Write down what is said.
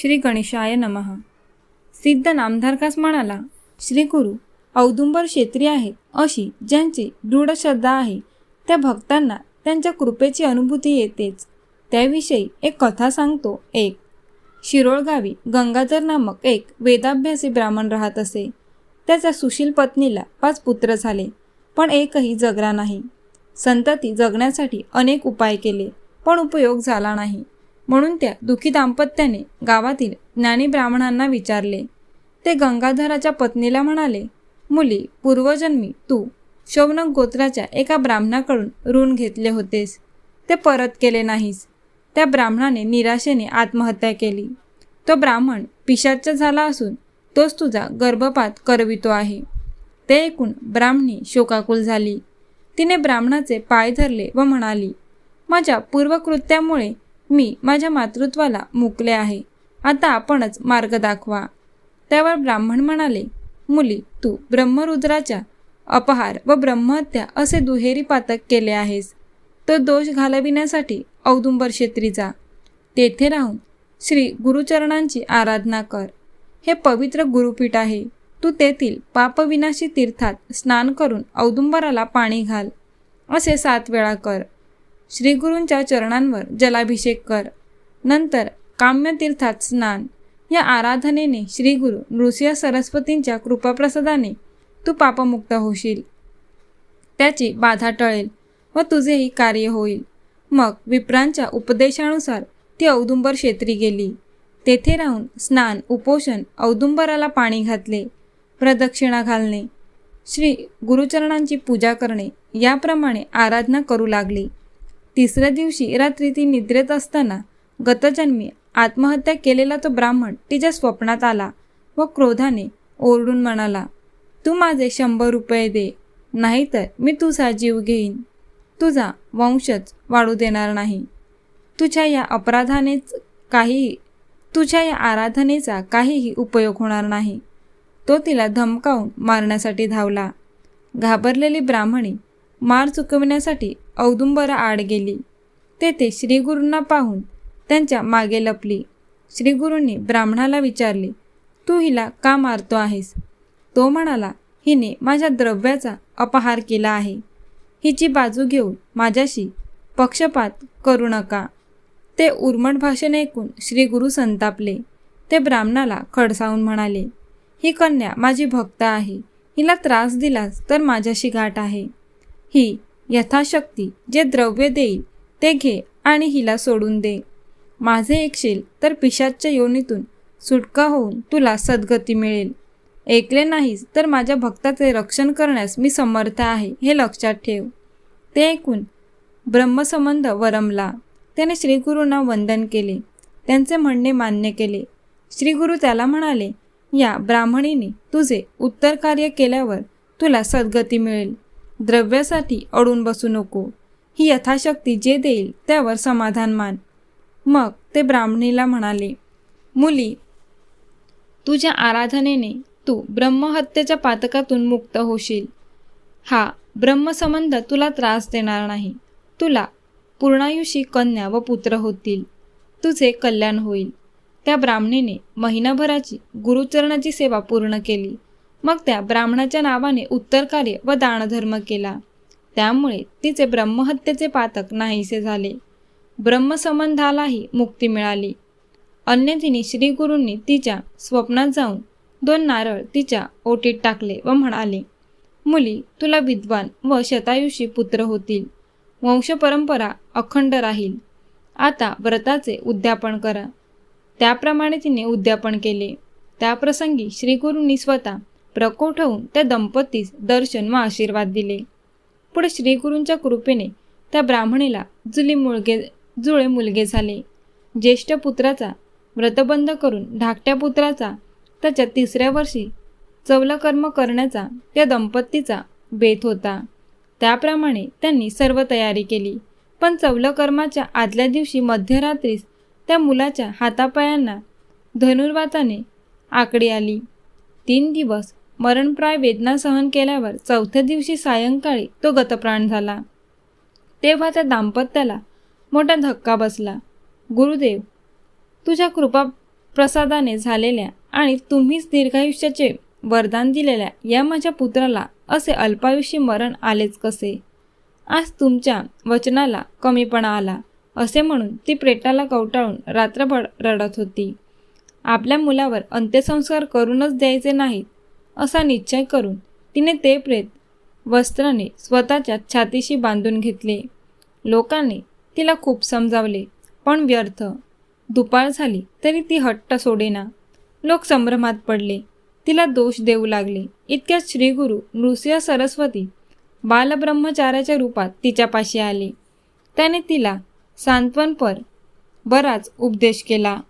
श्री गणेशाय नमः. सिद्ध नामधारकास म्हणाला श्री गुरु औदुंबर क्षेत्री आहेत अशी ज्यांची दृढ श्रद्धा आहे त्या भक्तांना त्यांच्या कृपेची अनुभूती येतेच. त्याविषयी एक कथा सांगतो एक. शिरोळ गावी गंगाधर नामक एक वेदाभ्यासी ब्राह्मण राहत असे. त्याच्या सुशील पत्नीला पाच पुत्र झाले पण एकही जगला नाही. संतती जगण्यासाठी अनेक उपाय केले पण उपयोग झाला नाही. म्हणून त्या दुःखी दाम्पत्याने गावातील ज्ञानी ब्राह्मणांना विचारले. ते गंगाधराच्या पत्नीला म्हणाले मुली पूर्वजन्मी तू शौनक गोत्राच्या एका ब्राह्मणाकडून ऋण घेतले होतेस. ते परत केले नाहीस. त्या ब्राह्मणाने निराशेने आत्महत्या केली. तो ब्राह्मण पिशाच्च झाला असून तोच तुझा गर्भपात करवितो आहे. ते ऐकून ब्राह्मणी शोकाकुल झाली. तिने ब्राह्मणाचे पाय धरले व म्हणाली माझ्या पूर्वकृत्यामुळे मी माझ्या मातृत्वाला मुकले आहे. आता आपणच मार्ग दाखवा. त्यावर ब्राह्मण म्हणाले मुली तू ब्रह्मरुद्राच्या अपहार व ब्रह्महत्या असे दुहेरी पातक केले आहेस. तो दोष घालविण्यासाठी औदुंबर क्षेत्रीचा तेथे राहून श्री गुरुचरणांची आराधना कर. हे पवित्र गुरुपीठ आहे. तू तेथील पापविनाशी तीर्थात स्नान करून औदुंबराला पाणी घाल. असे सात वेळा कर. श्रीगुरूंच्या चरणांवर जलाभिषेक कर. नंतर काम्यतीर्थात स्नान. या आराधनेने श्रीगुरु नृसिंह सरस्वतींच्या कृपाप्रसादाने तू पापमुक्त होशील. त्याची बाधा टळेल व तुझेही कार्य होईल. मग विप्रांच्या उपदेशानुसार ती औदुंबर क्षेत्री गेली. तेथे राहून स्नान उपोषण औदुंबराला पाणी घातले प्रदक्षिणा घालणे श्री गुरुचरणांची पूजा करणे याप्रमाणे आराधना करू लागली. तिसऱ्या दिवशी रात्री ती निद्रेत असताना गतजन्मी आत्महत्या केलेला तो ब्राह्मण तिच्या स्वप्नात आला व क्रोधाने ओरडून म्हणाला तू माझे शंभर रुपये दे नाहीतर मी तुझा जीव घेईन. तुझा वंशच वाढू देणार नाही. तुझ्या या अपराधानेच काहीही तुझ्या या आराधनेचा काहीही उपयोग होणार नाही. तो तिला धमकावून मारण्यासाठी धावला. घाबरलेली ब्राह्मणी मार चुकविण्यासाठी औदुंबरा आड गेली. तेथे श्रीगुरूंना पाहून त्यांच्या मागे लपली. श्रीगुरूंनी ब्राह्मणाला विचारले तू हिला का मारतो आहेस? तो म्हणाला हिने माझ्या द्रव्याचा अपहार केला आहे. हिची बाजू घेऊन माझ्याशी पक्षपात करू नका. ते उर्मट भाषण ऐकून श्री गुरु संतापले. ते ब्राह्मणाला खडसावून म्हणाले ही कन्या माझी भक्त आहे. हिला त्रास दिलास तर माझ्याशी गाठ आहे. ही यथाशक्ती जे द्रव्य देईल ते घे आणि हिला सोडून दे. माझे ऐकशील तर पिशाच्या योनीतून सुटका होऊन तुला सद्गती मिळेल. ऐकले नाहीस तर माझ्या भक्ताचे रक्षण करण्यास मी समर्थ आहे हे लक्षात ठेव. ते ऐकून ब्रह्मसंबंध वरमला. त्याने श्रीगुरूंना वंदन केले. त्यांचे म्हणणे मान्य केले. श्रीगुरू त्याला म्हणाले या ब्राह्मणीने तुझे उत्तर कार्य केल्यावर तुला सद्गती मिळेल. द्रव्यासाठी अडून बसू नको. ही यथाशक्ती जे देईल त्यावर समाधान मान. मग ते ब्राह्मणीला म्हणाले मुली तुझ्या आराधनेने तू ब्रह्महत्येच्या पातकातून मुक्त होशील. हा ब्रह्मसंबंध तुला त्रास देणार नाही. तुला पूर्णायुषी कन्या व पुत्र होतील. तुझे कल्याण होईल. त्या ब्राह्मणीने महिनाभराची गुरुचरणाची सेवा पूर्ण केली. मग त्या ब्राह्मणाच्या नावाने उत्तर कार्य व दानधर्म केला. त्यामुळे तिचे ब्रह्महत्येचे पातक नाहीसे झाले. ब्रह्मसंबंधालाही मुक्ती मिळाली. अन्य दिनी श्रीगुरूंनी तिच्या स्वप्नात जाऊन दोन नारळ तिच्या ओटीत टाकले व म्हणाले मुली तुला विद्वान व शतायुषी पुत्र होतील. वंशपरंपरा अखंड राहील. आता व्रताचे उद्यापन करा. त्याप्रमाणे तिने उद्यापन केले. त्याप्रसंगी श्रीगुरूंनी स्वतः प्रकोट होऊन त्या दंपतीस दर्शन व आशीर्वाद दिले. पुढे श्रीगुरूंच्या कृपेने त्या ब्राह्मणीला जुली मुलगे जुळे मुलगे झाले. ज्येष्ठ पुत्राचा व्रतबंध करून धाकट्या पुत्राचा त्याच्या तिसऱ्या वर्षी चवलकर्म करण्याचा त्या दंपतीचा बेत होता. त्याप्रमाणे त्यांनी सर्व तयारी केली. पण चवलकर्माच्या आदल्या दिवशी मध्यरात्रीस त्या मुलाच्या हातापायांना धनुर्वाताने आकडी आली. तीन दिवस मरणप्राय वेदना सहन केल्यावर चौथ्या दिवशी सायंकाळी तो गतप्राण झाला. तेव्हा त्या दाम्पत्याला मोठा धक्का बसला. गुरुदेव तुझ्या कृपा प्रसादाने झालेल्या आणि तुम्हीच दीर्घायुष्याचे वरदान दिलेल्या या माझ्या पुत्राला असे अल्पायुषी मरण आलेच कसे? आज तुमच्या वचनाला कमीपणा आला असे म्हणून ती प्रेटाला कवटाळून रात्रभर रडत होती. आपल्या मुलावर अंत्यसंस्कार करूनच द्यायचे नाहीत असा निश्चय करून तिने ते प्रेत वस्त्राने स्वतःच्या छातीशी बांधून घेतले. लोकांनी तिला खूप समजावले पण व्यर्थ. दुपार झाली तरी ती हट्ट सोडेना. लोक संभ्रमात पडले. तिला दोष देऊ लागले. इतक्यात श्रीगुरु नृसिंह सरस्वती बालब्रह्मचार्याच्या रूपात तिच्यापाशी आले. त्याने तिला सांत्वनपर बराच उपदेश केला.